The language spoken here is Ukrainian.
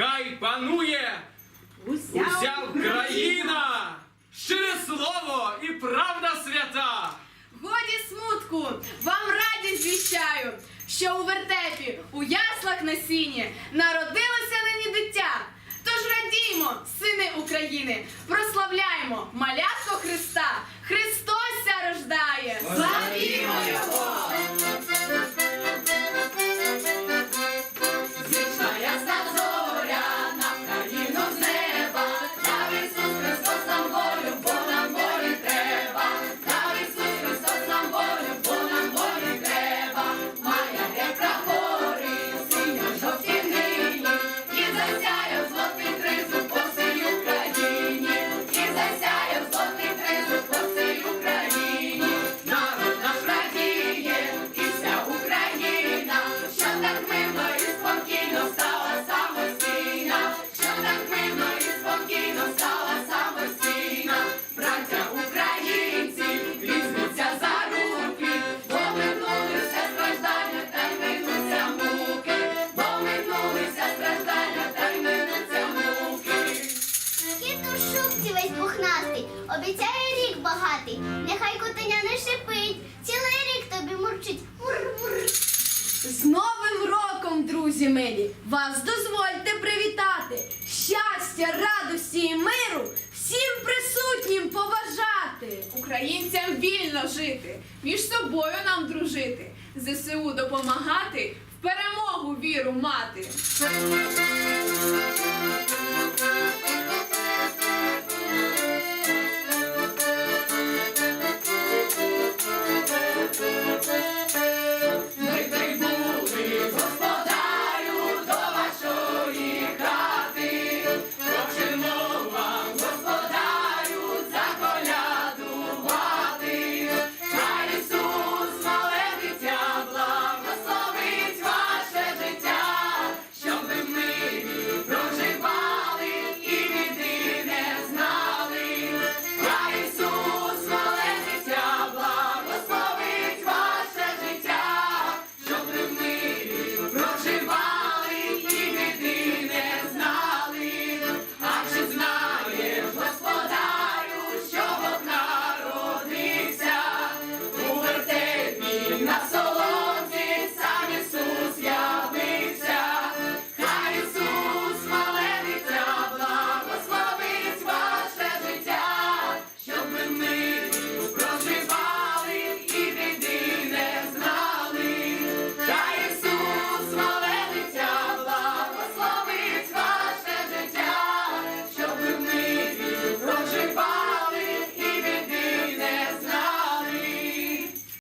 хай панує уся, уся Україна, шире слово і правда свята. Годі смутку, вам радість віщаю, що у вертепі, у яслах на сіні народилося нині дитя. Тож радіймо, сини України. Обіцяє рік багатий. Нехай котеня не шипить, цілий рік тобі мурчить. Мур-мур. З Новим роком, друзі милі! Вас дозвольте привітати! Щастя, радості і миру всім присутнім поважати! Українцям вільно жити, між собою нам дружити, ЗСУ допомагати, в перемогу віру мати.